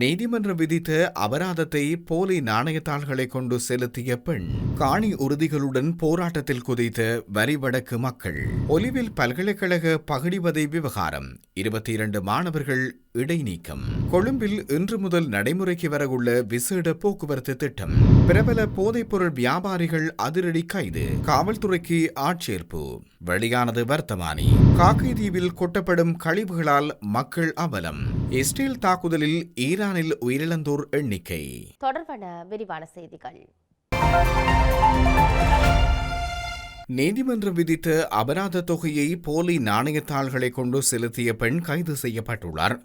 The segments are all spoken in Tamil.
நீதிமன்றம் விதித்த அபராதத்தை போலி நாணயத்தாள்களை கொண்டு செலுத்திய பெண் காணி உறுதிகளுடன் போராட்டத்தில் குதித்த வரி வடக்கு மக்கள். ஒலிவில் பல்கலைக்கழக பகிடிவதை விவகாரம் இருபத்தி இரண்டு மாணவர்கள் இடைநீக்கம். கொழும்பில் இன்று முதல் நடைமுறைக்கு வரவுள்ள விசேட போக்குவரத்து திட்டம் பிரபல போதைப்பொருள் வியாபாரிகள் அதிரடி கைது காவல்துறைக்கு ஆட்சேர்ப்பு. வெளியானது வர்த்தமானி காக்கை தீவில் கொட்டப்படும் கழிவுகளால் மக்கள் அவலம். இஸ்ரேல் தாக்குதலில் ஈரானில் உயிரிழந்தோர் எண்ணிக்கை. தொடர்பான விரிவான செய்திகள். நீதிமன்றம் விதித்த அபராத தொகையை போலி நாணயத்தாள்களை கொண்டு செலுத்திய பெண் கைது செய்யப்பட்டுள்ளார்.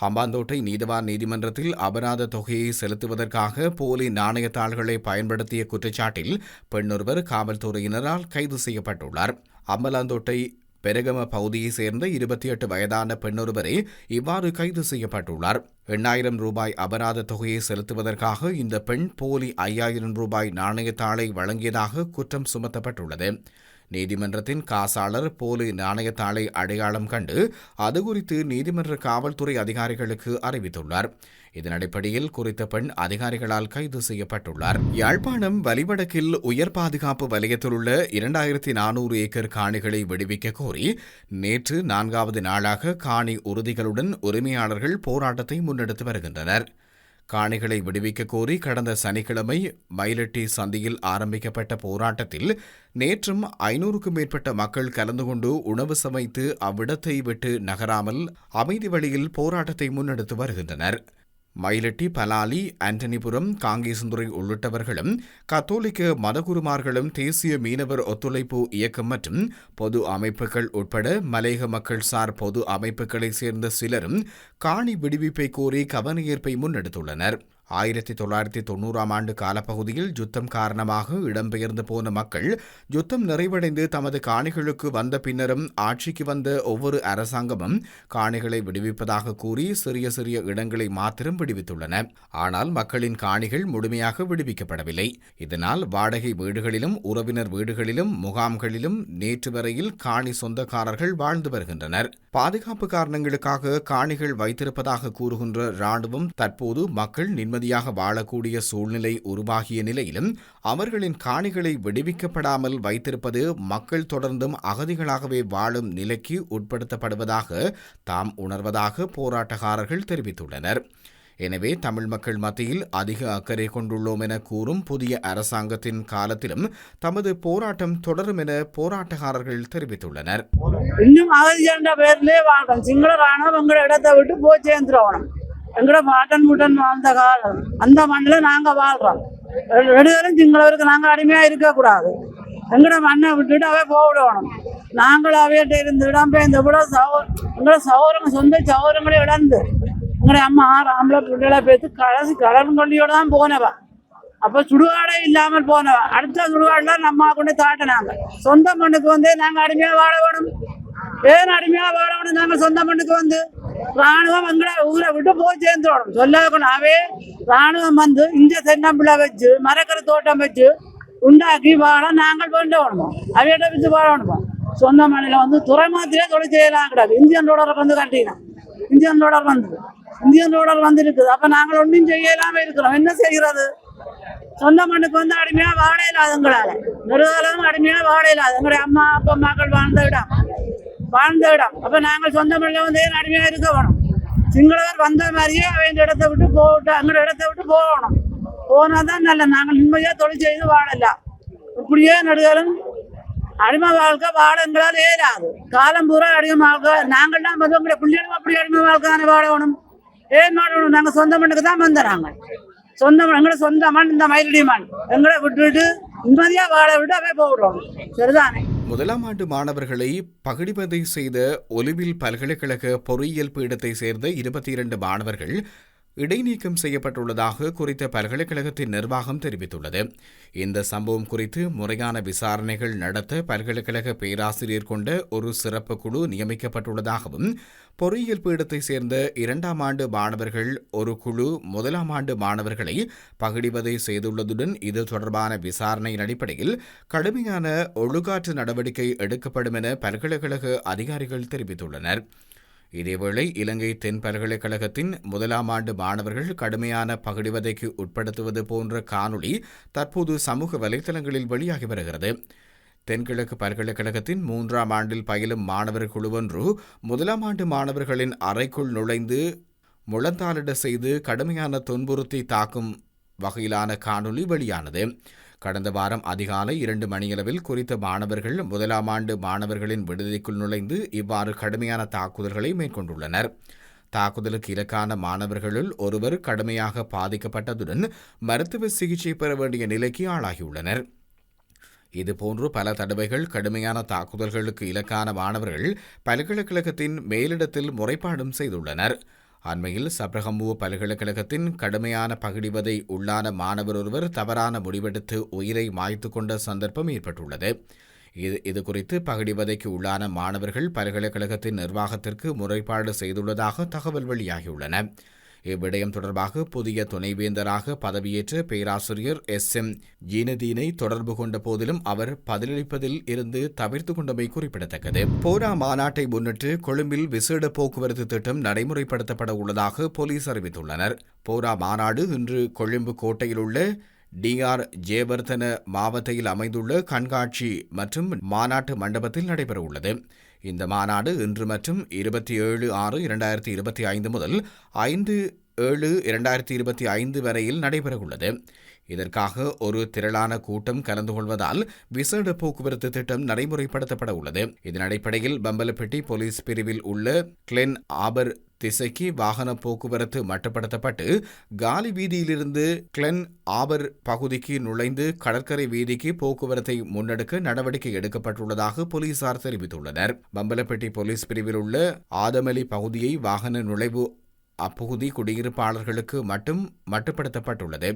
ஹம்பாந்தோட்டை நீதவான் நீதிமன்றத்தில் அபராத தொகையை செலுத்துவதற்காக போலி நாணயத்தாள்களை பயன்படுத்திய குற்றச்சாட்டில் பெண்ணொருவர் காவல்துறையினரால் கைது செய்யப்பட்டுள்ளார். அம்பலாந்தோட்டை பெருகம பகுதியைச் சேர்ந்த இருபத்தி எட்டு வயதான பெண்ணொருவரே இவ்வாறு கைது செய்யப்பட்டுள்ளார். எண்ணாயிரம் ரூபாய் அபராத தொகையை செலுத்துவதற்காக இந்த பெண் போலி ஐயாயிரம் ரூபாய் நாணயத்தாளை வழங்கியதாக குற்றம் சுமத்தப்பட்டுள்ளது. நீதிமன்றத்தின் காசாளர் போலி நாணயத்தாளை அடையாளம் கண்டு அது குறித்து நீதிமன்ற காவல்துறை அதிகாரிகளுக்கு அறிவித்துள்ளார். இதன் அடிப்படையில் குறித்த பெண் அதிகாரிகளால் கைது செய்யப்பட்டுள்ளார். யாழ்ப்பாணம் வலிவடக்கில் உயர் பாதுகாப்பு வலயத்தில் உள்ள இரண்டாயிரத்தி நானூறு ஏக்கர் காணிகளை விடுவிக்க கோரி நேற்று நான்காவது நாளாக காணி உறுதிகளுடன் உரிமையாளர்கள் போராட்டத்தை முன்னெடுத்து வருகின்றனர். காணிகளை விடுவிக்க கோரி கடந்த சனிக்கிழமை மயிலட்டி சந்தியில் ஆரம்பிக்கப்பட்ட போராட்டத்தில் நேற்றும் ஐநூறுக்கும் மேற்பட்ட மக்கள் கலந்து கொண்டு உணவு சமைத்து அவ்விடத்தை விட்டு நகராமல் அமைதி வழியில் போராட்டத்தை முன்னெடுத்து வருகின்றனர். மயிலட்டி பலாலி ஆண்டனிபுரம் காங்கேசந்துறை உள்ளிட்டவர்களும் கத்தோலிக்க மதகுருமார்களும் தேசிய மீனவர் ஒத்துழைப்பு இயக்கம் மற்றும் பொது அமைப்புகள் உட்பட மலையக மக்கள் சார் பொது அமைப்புகளைச் சேர்ந்த சிலரும் காணி விடுவிப்பை கோரி கவனஈர்ப்பை முன்னெடுத்துள்ளனர். ஆயிரத்தி தொள்ளாயிரத்தி தொண்ணூறாம் ஆண்டு காலப்பகுதியில் யுத்தம் காரணமாக இடம்பெயர்ந்து போன மக்கள் யுத்தம் நிறைவடைந்து தமது காணிகளுக்கு வந்த பின்னரும் ஆட்சிக்கு வந்த ஒவ்வொரு அரசாங்கமும் காணிகளை விடுவிப்பதாக கூறி சிறிய சிறிய இடங்களை மாத்திரம் விடுவித்துள்ளன. ஆனால் மக்களின் காணிகள் முழுமையாக விடுவிக்கப்படவில்லை. இதனால் வாடகை வீடுகளிலும் உறவினர் வீடுகளிலும் முகாம்களிலும் நேற்று வரையில் காணி சொந்தக்காரர்கள் வாழ்ந்து வருகின்றனர். பாதுகாப்பு காரணங்களுக்காக காணிகள் வைத்திருப்பதாக கூறுகின்ற ராணுவம் தற்போது மக்கள் நிம்மதியாக வாழக்கூடிய சூழ்நிலை உருவாகிய நிலையிலும் அவர்களின் காணிகளை விடுவிக்கப்படாமல் வைத்திருப்பது மக்கள் தொடர்ந்தும் அகதிகளாகவே வாழும் நிலைக்கு உட்படுத்தப்படுவதாக தாம் உணர்வதாக போராட்டக்காரர்கள் தெரிவித்துள்ளனர். எனவே தமிழ் மக்கள் மத்தியில் அதிக அக்கறை கொண்டுள்ளோம் என கூறும் புதிய அரசாங்கத்தின் காலத்திலும் தமது போராட்டம் தொடரும் என போராட்டக்காரர்கள் தெரிவித்துள்ளனர். இன்னும் அகதிஜன்ற வாழ்றோம் சிங்கள ராணுவம் எங்களை இடத்தை விட்டு போய் சேர்ந்துருவோம் எங்களோட பாட்டன் முட்டன் வாழ்ந்த காலம். அந்த மண்ணில் நாங்கள் வாழ்கிறோம் ரெண்டு பேரும் சிங்களவருக்கு நாங்கள் அடிமையாக இருக்கக்கூடாது எங்களோட மண்ணை விட்டுட்டு அவை போவிடணும். நாங்கள் அவையிட்ட இருந்து இடம்பெயர்ந்து விட சகோ எங்களோட சௌரங்க சொந்த சகோதரங்களை இழந்து எங்களுடைய அம்மா ஆம்பளை பிள்ளைகளை பேத்து கடைசி கடல் கொள்ளியோட தான் போனவா. அப்போ சுடுகாடே இல்லாமல் போனவா. அடுத்த சுடுகாடுல நம்ம கொண்டு தாட்டினாங்க. சொந்த மண்ணுக்கு வந்து நாங்கள் அடிமையாக வாழ வேணும். ஏன் அடிமையாக வாழ வேணும்? நாங்கள் சொந்த மண்ணுக்கு வந்து ராணுவம் எங்களை ஊரை விட்டு போய் சேர்ந்துடணும். சொல்லக்கணும் ராணுவம் வந்து இந்த தென்னம்பிள்ளை வச்சு மரக்கரை தோட்டம் வச்சு உண்டாக்கி வாழ நாங்கள் வேண்டணும் அவையிட வச்சு வாழணுமா? சொந்த மண்ணில் வந்து துறை மாதிரியே தொழில் செய்யலாம் கிடையாது இந்தியன் ரோடர் வந்து கட்டினா. இந்தியன் ரோடர் வந்து இந்தியன் ரோடர் வந்து இருக்குது அப்ப நாங்கள் ஒன்றும் செய்யலாம இருக்கிறோம். என்ன செய்கிறது? சொந்த மண்ணுக்கு வந்து அடிமையாக வாழ இல்லாத எங்களால். நெடுகாலம் அடிமையாக வாழ இல்லாத. எங்களுடைய அம்மா அப்பா மக்கள் வாழ்ந்த இடம். வாழ்ந்த இடம். அப்போ நாங்கள் சொந்த மண்ணில் வந்து அடிமையாக இருக்க வேணும்? சிங்களவர் வந்த மாதிரியே அவங்க இடத்த விட்டு போட்டு அங்கே இடத்த விட்டு போகணும். போனால் தான் நல்ல. நாங்கள் நிம்மதியாக தொழில் செய்து வாழலாம் இப்படியே நடுகாலம் அடிமை வாழ்க்கை வாழ எங்களால் ஏறாது காலம் பூரா அடிமை வாழ்க்கை. நாங்கள் தான் வந்து உங்களுடைய பிள்ளைகளும் அப்படி அடிமை வாழ்க்கை தானே வாழணும். ஏன் வாழணும்? நாங்கள் சொந்த மண்ணுக்கு தான் வந்துடுறாங்க சொந்த மண் எங்களோட சொந்த மண் இந்த மயிலடி மண். எங்களை விட்டுவிட்டு நிம்மதியாக வாழ விட்டு அப்படியே போடுறோம் சரிதானே? முதலாம் ஆண்டு மாணவர்களை பகிடிவதை செய்த ஒலிவில் பல்கலைக்கழக பொறியியல் பீடத்தை சேர்ந்த இருபத்தி இரண்டு மாணவர்கள் இடைநீக்கம் செய்யப்பட்டுள்ளதாக குறித்த பல்கலைக்கழகத்தின் நிர்வாகம் தெரிவித்துள்ளது. இந்த சம்பவம் குறித்து முறையான விசாரணைகள் நடத்த பல்கலைக்கழக பேராசிரியர் கொண்ட ஒரு சிறப்பு குழு நியமிக்கப்பட்டுள்ளதாகவும் பொறியியல் பீடத்தை சேர்ந்த இரண்டாம் ஆண்டு மாணவர்கள் ஒரு குழு முதலாம் ஆண்டு மாணவர்களை பகிடிவதை செய்துள்ளதுடன் இது தொடர்பான விசாரணையின் அடிப்படையில் கடுமையான ஒழுகாற்று நடவடிக்கை எடுக்கப்படும் என பல்கலைக்கழக அதிகாரிகள் தெரிவித்துள்ளனர். இதேவேளை இலங்கை தென் பல்கலைக்கழகத்தின் முதலாம் ஆண்டு மாணவர்கள் கடுமையான பகிடிவதைக்கு உட்படுத்துவது போன்ற காணொளி தற்போது சமூக வலைதளங்களில் வெளியாகி வருகிறது. தென்கிழக்கு பல்கலைக்கழகத்தின் மூன்றாம் ஆண்டில் பயிலும் மாணவர் குழுவொன்று முதலாம் ஆண்டு மாணவர்களின் அறைக்குள் நுழைந்து முழந்தாளிட செய்து கடுமையான துன்புறுத்தி தாக்கும் வகையிலான காணொளி வெளியானது. கடந்த வாரம் அதிகாலை இரண்டு மணியளவில் குறித்த மாணவர்கள் முதலாம் ஆண்டு மாணவர்களின் விடுதிக்குள் நுழைந்து இவ்வாறு கடுமையான தாக்குதல்களை மேற்கொண்டுள்ளனர். தாக்குதலுக்கு இலக்கான மாணவர்களுள் ஒருவர் கடுமையாக பாதிக்கப்பட்டதுடன் மருத்துவ சிகிச்சை பெற வேண்டிய நிலைக்கு ஆளாகியுள்ளனர். இதுபோன்று பல தடவைகள் கடுமையான தாக்குதல்களுக்கு இலக்கான மாணவர்கள் பல்கலைக்கழகத்தின் மேலிடத்தில் முறைப்பாடும் செய்துள்ளனர். அண்மையில் சப்ரகம்புவ பல்கலைக்கழகத்தின் கடுமையான பகிடிவதை உள்ளான மாணவர் ஒருவர் தவறான முடிவெடுத்து உயிரை மாய்த்து கொண்ட சந்தர்ப்பம் ஏற்பட்டுள்ளது. இது இது குறித்து பகிடிவதைக்கு உள்ளான மாணவர்கள் பல்கலைக்கழகத்தின் நிர்வாகத்திற்கு முறைப்பாடு செய்துள்ளதாக தகவல் வெளியாகியுள்ளன. இவ்விடயம் தொடர்பாக புதிய துணைவேந்தராக பதவியேற்ற பேராசிரியர் எஸ். எம். ஜீனதீனை தொடர்பு கொண்ட போதிலும் அவர் பதிலளிப்பதில் இருந்து தவிர்த்து கொண்டமை குறிப்பிடத்தக்கது. போரா மாநாட்டை முன்னிட்டு கொழும்பில் விசேட போக்குவரத்து திட்டம் நடைமுறைப்படுத்தப்பட உள்ளதாக போலீஸ் அறிவித்துள்ளனர். போரா மாநாடு இன்று கொழும்பு கோட்டையில் உள்ள டிஆர் ஜேவர்தன மாவட்டத்தில் அமைந்துள்ள கண்காட்சி மற்றும் மாநாட்டு மண்டபத்தில் நடைபெறவுள்ளது. இந்த மாநாடு இன்று மற்றும் இருபத்தி ஏழு ஆறு இரண்டாயிரத்தி இருபத்தி ஐந்து முதல் ஐந்து ஏழு இரண்டாயிரத்தி இருபத்தி ஐந்து வரையில் நடைபெறவுள்ளது. இதற்காக ஒரு திரளான கூட்டம் கலந்து கொள்வதால் விசேட போக்குவரத்து திட்டம் நடைமுறைப்படுத்தப்பட உள்ளது இதன் அடிப்படையில் பம்பலப்பட்டி போலீஸ் பிரிவில் உள்ள கிளென் ஆபர் திசைக்கு வாகன போக்குவரத்து மட்டுப்படுத்தப்பட்டு காலி வீதியிலிருந்து கிளென் ஆபர் பகுதிக்கு நுழைந்து கடற்கரை வீதிக்கு போக்குவரத்தை முன்னெடுக்க நடவடிக்கை எடுக்கப்பட்டுள்ளதாக போலீசார் தெரிவித்துள்ளனர். பம்பலப்பட்டி போலீஸ் பிரிவில் உள்ள ஆதமலி பகுதியை வாகன நுழைவு அப்பகுதி குடியிருப்பாளர்களுக்கு மட்டும் மட்டுப்படுத்தப்பட்டுள்ளது.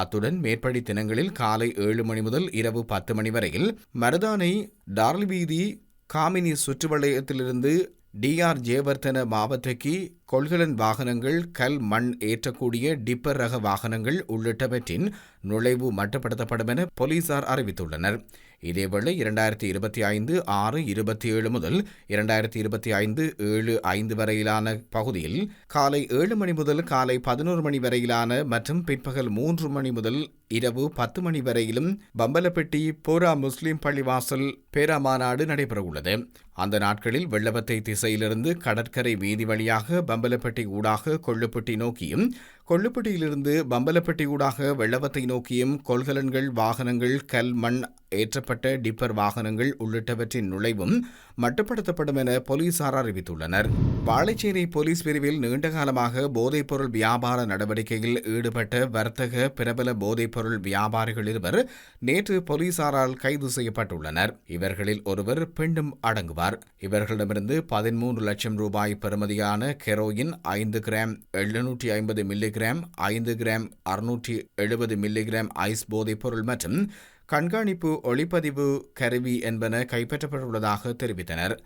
அத்துடன் மேற்படி தினங்களில் காலை ஏழு மணி முதல் இரவு பத்து மணி வரையில் மருதானை டார்லி வீதி காமினி சுற்றுவளையத்திலிருந்து டிஆர் ஜேவர்தன மாவட்டக்கு கொள்கலன் வாகனங்கள் கல் மண் ஏற்றக்கூடிய டிப்பர் ரக வாகனங்கள் உள்ளிட்டவற்றின் நுழைவு மட்டுப்படுத்தப்படும் என போலீசார் அறிவித்துள்ளனர். இதேவேளை இரண்டாயிரத்தி இருபத்தி ஐந்து ஆறு இருபத்தி ஏழு முதல் இரண்டாயிரத்தி இருபத்தி ஐந்து ஏழு ஐந்து வரையிலான பகுதியில் காலை ஏழு மணி முதல் காலை பதினோரு மணி வரையிலான மற்றும் பிற்பகல் மூன்று மணி முதல் இரவு பத்து மணி வரையிலும் பம்பலப்பட்டி போரா முஸ்லிம் பள்ளிவாசல் பேரா மாநாடு நடைபெறவுள்ளது. அந்த நாட்களில் வெள்ளவத்தை திசையிலிருந்து கடற்கரை வீதி வழியாக பம்பலப்பட்டி ஊடாக கொள்ளுப்பட்டி நோக்கியும் கொள்ளுப்பட்டியிலிருந்து பம்பலப்பட்டி ஊடாக வெள்ளவத்தை நோக்கியும் கொள்கலன்கள் வாகனங்கள் கல் மண் ஏற்றப்பட்ட டிப்பர் வாகனங்கள் உள்ளிட்டவற்றின் நுழைவும் மட்டுப்படுத்தப்படும் என போலீசார் அறிவித்துள்ளனர். வாழைச்சேரி போலீஸ் பிரிவில் நீண்டகாலமாக போதைப்பொருள் வியாபார நடவடிக்கையில் ஈடுபட்ட வர்த்தக பிரபல போதைப்பொருள் வியாபாரிகள் இருவர் நேற்று போலீசாரால் கைது செய்யப்பட்டுள்ளனர். இவர்களில் ஒருவர் பெண்ணும் அடங்குவார். இவர்களிடமிருந்து பதிமூன்று லட்சம் ரூபாய் பெறுமதியான கெரோயின் ஐந்து கிராம் எழுநூற்றி ஐம்பது மில்லிகிராம் ஐந்து கிராம் அறுநூற்றி எழுபது மில்லிகிராம் ஐஸ் போதைப்பொருள் மற்றும் கண்காணிப்பு ஒளிப்பதிவு கருவி என்பன கைப்பற்றப்பட்டுள்ளதாக தெரிவித்தனர்.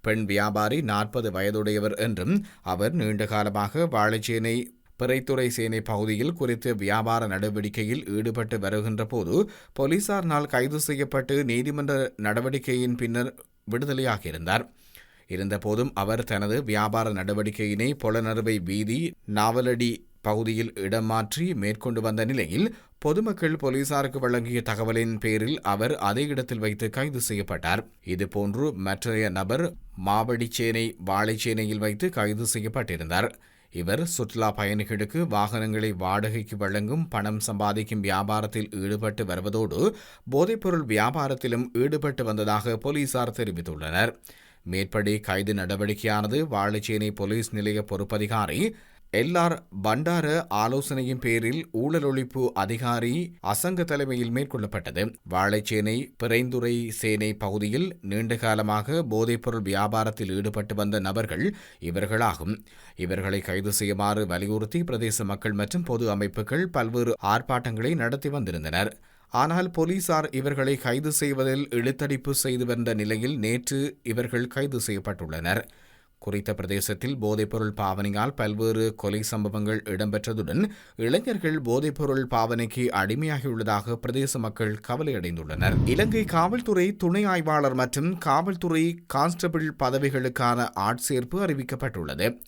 பெண் வியாபாரி நாற்பது வயதுடையவர் என்றும் அவர் நீண்டகாலமாக வாழைச்சேனை பிறைத்துறை சேனை பகுதியில் குறித்த வியாபார நடவடிக்கையில் ஈடுபட்டு வருகின்ற போது போலீசாரினால் கைது செய்யப்பட்டு நீதிமன்ற நடவடிக்கையின் பின்னர் விடுதலையாக இருந்தார். இருந்தபோதும் அவர் தனது வியாபார நடவடிக்கையினை பொலனறுவை வீதி நாவலடி பகுதியில் இடம் மாற்றி மேற்கொண்டு வந்த நிலையில் பொதுமக்கள் போலீசாருக்கு வழங்கிய தகவலின் பேரில் அவர் அதே இடத்தில் வைத்து கைது செய்யப்பட்டார். இதுபோன்று மற்றைய நபர் மாவடிச்சேனை வாழைச்சேனையில் வைத்து கைது செய்யப்பட்டிருந்தார். இவர் சுற்றுலா பயணிகளுக்கு வாகனங்களை வாடகைக்கு வழங்கும் பணம் சம்பாதிக்கும் வியாபாரத்தில் ஈடுபட்டு வருவதோடு போதைப்பொருள் வியாபாரத்திலும் ஈடுபட்டு வந்ததாக போலீசார் தெரிவித்துள்ளனர். மேற்படி கைது நடவடிக்கையானது வாழைச்சேனை போலீஸ் நிலைய பொறுப்பதிகாரி எல்ஆர் பண்டார ஆலோசனையின் பேரில் ஊழல் ஒழிப்பு அதிகாரி அசங்க தலைமையில் மேற்கொள்ளப்பட்டது. வாழைச்சேனை பிறைந்துறை சேனை பகுதியில் நீண்டகாலமாக போதைப்பொருள் வியாபாரத்தில் ஈடுபட்டு வந்த நபர்கள் இவர்களாகும். இவர்களை கைது செய்யுமாறு வலியுறுத்தி பிரதேச மக்கள் மற்றும் பொது அமைப்புகள் பல்வேறு ஆர்ப்பாட்டங்களை நடத்தி வந்திருந்தனர். ஆனால் போலீசார் இவர்களை கைது செய்வதில் இழுத்தடிப்பு செய்து வந்த நிலையில் நேற்று இவர்கள் கைது செய்யப்பட்டுள்ளனர். குறித்த பிரதேசத்தில் போதைப்பொருள் பாவனையால் பல்வேறு கொலை சம்பவங்கள் இடம்பெற்றதுடன் இளைஞர்கள் போதைப்பொருள் பாவனைக்கு அடிமையாகியுள்ளதாக பிரதேச மக்கள் கவலையடைந்துள்ளனர். இலங்கை காவல்துறை துணை ஆய்வாளர் மற்றும் காவல்துறை கான்ஸ்டபிள் பதவிகளுக்கான ஆட்சேர்ப்பு அறிவிக்கப்பட்டுள்ளது.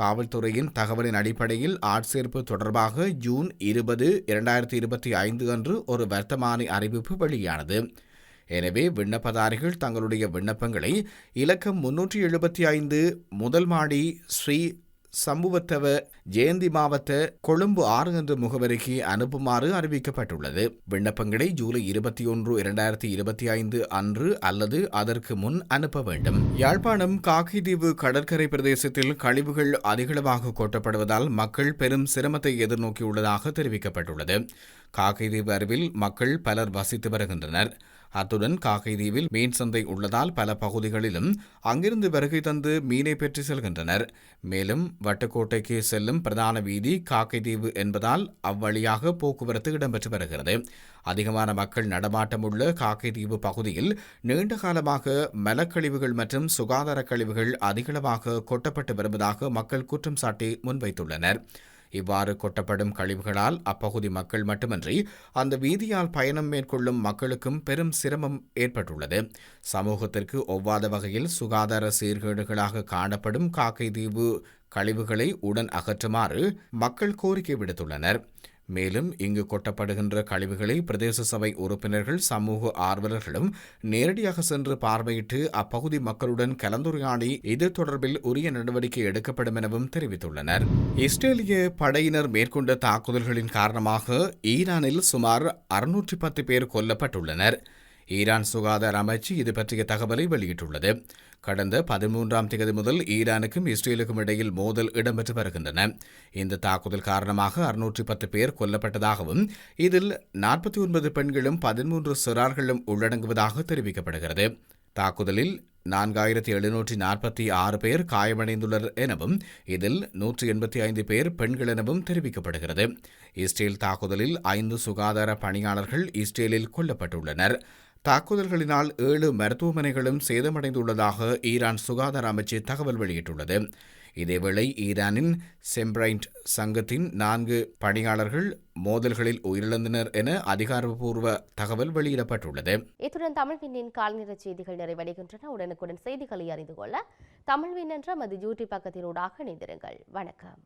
காவல்துறையின் தகவலின் அடிப்படையில் ஆட்சேர்ப்பு தொடர்பாக ஜூன் இருபது இரண்டாயிரத்தி இருபத்தி ஐந்து அன்று ஒரு வர்த்தமானி அறிவிப்பு வெளியானது. எனவே விண்ணப்பதாரிகள் தங்களுடைய விண்ணப்பங்களை இலக்கம் முன்னூற்றி எழுபத்தி ஐந்து முதல் மாடி ஸ்ரீ சம்புவத்தவ ஜெயந்தி மாவட்ட கொழும்பு ஆறு என்ற முகவரிக்கு அனுப்புமாறு அறிவிக்கப்பட்டுள்ளது. விண்ணப்பங்களை ஜூலை இருபத்தி ஒன்று இரண்டாயிரத்தி இருபத்தி ஐந்து அன்று அல்லது அதற்கு முன் அனுப்ப வேண்டும். யாழ்ப்பாணம் காக்கிதீவு கடற்கரை பிரதேசத்தில் கழிவுகள் அதிகளவாக கொட்டப்படுவதால் மக்கள் பெரும் சிரமத்தை எதிர்நோக்கியுள்ளதாக தெரிவிக்கப்பட்டுள்ளது. காக்கிதீவு அருவில் மக்கள் பலர் வசித்து வருகின்றனர். அத்துடன் காக்கைதீவில் மீன் சந்தை உள்ளதால் பல பகுதிகளிலும் அங்கிருந்து வருகை தந்து மீனை பெற்று செல்கின்றனர். மேலும் வட்டுக்கோட்டைக்கு செல்லும் பிரதான வீதி காக்கைதீவு என்பதால் அவ்வழியாக போக்குவரத்து இடம்பெற்று வருகிறது. அதிகமான மக்கள் நடமாட்டம் உள்ள காக்கைதீவு பகுதியில் நீண்ட காலமாக மலக்கழிவுகள் மற்றும் சுகாதார கழிவுகள் அதிகளவாக கொட்டப்பட்டு வருவதாக மக்கள் குற்றம் சாட்டி முன்வைத்துள்ளனர். இவ்வாறு கொட்டப்படும் கழிவுகளால் அப்பகுதி மக்கள் மட்டுமன்றி அந்த வீதியால் பயணம் மேற்கொள்ளும் மக்களுக்கும் பெரும் சிரமம் ஏற்பட்டுள்ளது. சமூகத்திற்கு ஒவ்வாத வகையில் சுகாதார சீர்கேடுகளாக காணப்படும் காக்கைதீவு கழிவுகளை உடன் அகற்றுமாறு மக்கள் கோரிக்கை விடுத்துள்ளனர். மேலும் இங்கு கொட்டப்படுகின்ற கழிவுகளை பிரதேச சபை உறுப்பினர்கள் சமூக ஆர்வலர்களும் நேரடியாக சென்று பார்வையிட்டு அப்பகுதி மக்களுடன் கலந்துரையாடி இது தொடர்பில் உரிய நடவடிக்கை எடுக்கப்படும் எனவும் தெரிவித்துள்ளனர். இஸ்ரேலிய படையினர் மேற்கொண்ட தாக்குதல்களின் காரணமாக ஈரானில் சுமார் அறுநூற்றி பத்து பேர் கொல்லப்பட்டுள்ளனர். ஈரான் சுகாதார அமைச்சு இது பற்றிய தகவலை வெளியிட்டுள்ளது. கடந்த பதிமூன்றாம் தேதி முதல் ஈரானுக்கும் இஸ்ரேலுக்கும் இடையில் மோதல் இடம்பெற்று வருகின்றன. இந்த தாக்குதல் காரணமாக அறுநூற்றி பத்து பேர் கொல்லப்பட்டதாகவும் இதில் நாற்பத்தி ஒன்பது பெண்களும் பதிமூன்று சிறார்களும் உள்ளடங்குவதாக தெரிவிக்கப்படுகிறது. தாக்குதலில் நான்காயிரத்தி எழுநூற்றி நாற்பத்தி ஆறு பேர் காயமடைந்துள்ளனர் எனவும் இதில் நூற்றி எண்பத்தி ஐந்து பேர் பெண்கள் எனவும் தெரிவிக்கப்படுகிறது. இஸ்ரேல் தாக்குதலில் ஐந்து சுகாதார பணியாளர்கள் இஸ்ரேலில் கொல்லப்பட்டுள்ளனர். தாக்குதல்களினால் ஏழு மருத்துவமனைகளும் சேதமடைந்துள்ளதாக ஈரான் சுகாதார அமைச்சு தகவல் வெளியிட்டுள்ளது. இதேவேளை ஈரானின் செம்பிரைண்ட் சங்கத்தின் நான்கு பணியாளர்கள் மோதல்களில் உயிரிழந்தனர் என அதிகாரப்பூர்வ தகவல் வெளியிடப்பட்டுள்ளது. இத்துடன் தமிழ்வின்னின் கால்நிற செய்திகள் நிறைவடைகின்றன. உடனுக்குடன் செய்திகளை அறிந்து கொள்ள தமிழ்வின் என்ற மது யூடியூப் பக்கத்தினூடாக இணைந்திருங்கள். வணக்கம்.